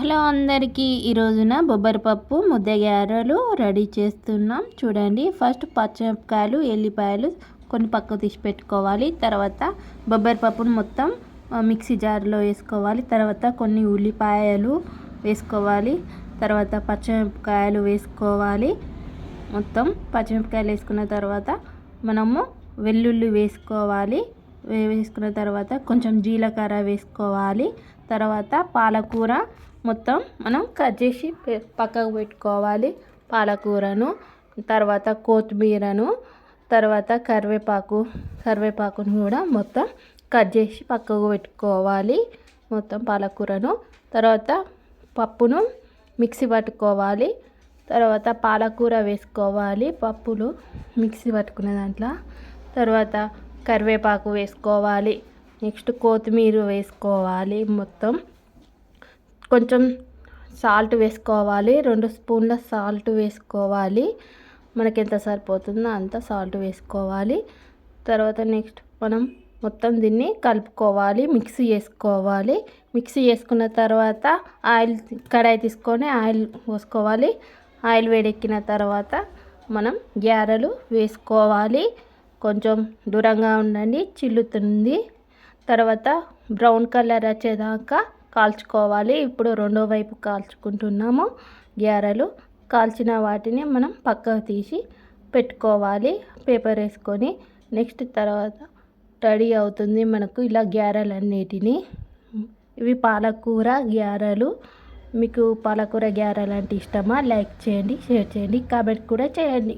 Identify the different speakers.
Speaker 1: Hello అందరికీ ఈరోజున బొబ్బరిపప్పు ముద్ద గారెలు రెడీ చేస్తున్నాం. చూడండి ఫస్ట్ పచ్చిమిరపకాయలు ఎల్లిపాయలు కొన్ని పక్కకు తీసి పెట్టుకోవాలి. తర్వాత బొబ్బరిపప్పును మొత్తం మిక్సీ జార్లో వేసుకోవాలి. తర్వాత కొన్ని ఉల్లిపాయలు వేసుకోవాలి. తర్వాత పచ్చిమిరపకాయలు వేసుకోవాలి. మొత్తం పచ్చిమిరపకాయలు వేసుకున్న తర్వాత మనము వెల్లుల్లి వేసుకోవాలి. వేసుకున్న తర్వాత కొంచెం జీలకర్ర వేసుకోవాలి. తర్వాత పాలకూర మొత్తం మనం కట్ చేసి పక్కకు పెట్టుకోవాలి పాలకూరను. తర్వాత కొత్తిమీరను. తర్వాత కరివేపాకు కరివేపాకును కూడా మొత్తం కట్ చేసి పక్కకు పెట్టుకోవాలి మొత్తం పాలకూరను. తర్వాత పప్పును మిక్సీ పట్టుకోవాలి. తర్వాత పాలకూర వేసుకోవాలి పప్పులు మిక్సీ పట్టుకునే దాంట్లో. తర్వాత కరివేపాకు వేసుకోవాలి. నెక్స్ట్ కొత్తిమీర వేసుకోవాలి మొత్తం. కొంచెం సాల్ట్ వేసుకోవాలి. రెండు స్పూన్ల సాల్ట్ వేసుకోవాలి. మనకి ఎంత సరిపోతుందో అంత సాల్ట్ వేసుకోవాలి. తర్వాత నెక్స్ట్ మనం మొత్తం దీన్ని కలుపుకోవాలి. మిక్సీ చేసుకోవాలి. మిక్సీ చేసుకున్న తర్వాత ఆయిల్ కడాయి తీసుకొని ఆయిల్ పోసుకోవాలి. ఆయిల్ వేడెక్కిన తర్వాత మనం గ్యారెలు వేసుకోవాలి. కొంచెం దూరంగా ఉండండి చిల్లుతుంది. తర్వాత బ్రౌన్ కలర్ వచ్చేదాకా కాల్చుకోవాలి. ఇప్పుడు రెండో వైపు కాల్చుకుంటున్నాము. గ్యారెలు కాల్చిన వాటిని మనం పక్కకు తీసి పెట్టుకోవాలి. పేపర్ వేసుకొని నెక్స్ట్ తర్వాత రెడీ అవుతుంది మనకు ఇలా గ్యారెలు అన్నిటిని ఇవి పాలకూర గ్యారెలు మీకు పాలకూర గ్యారెలు అంటే ఇష్టమా? లైక్ చేయండి షేర్ చేయండి కామెంట్ కూడా చేయండి.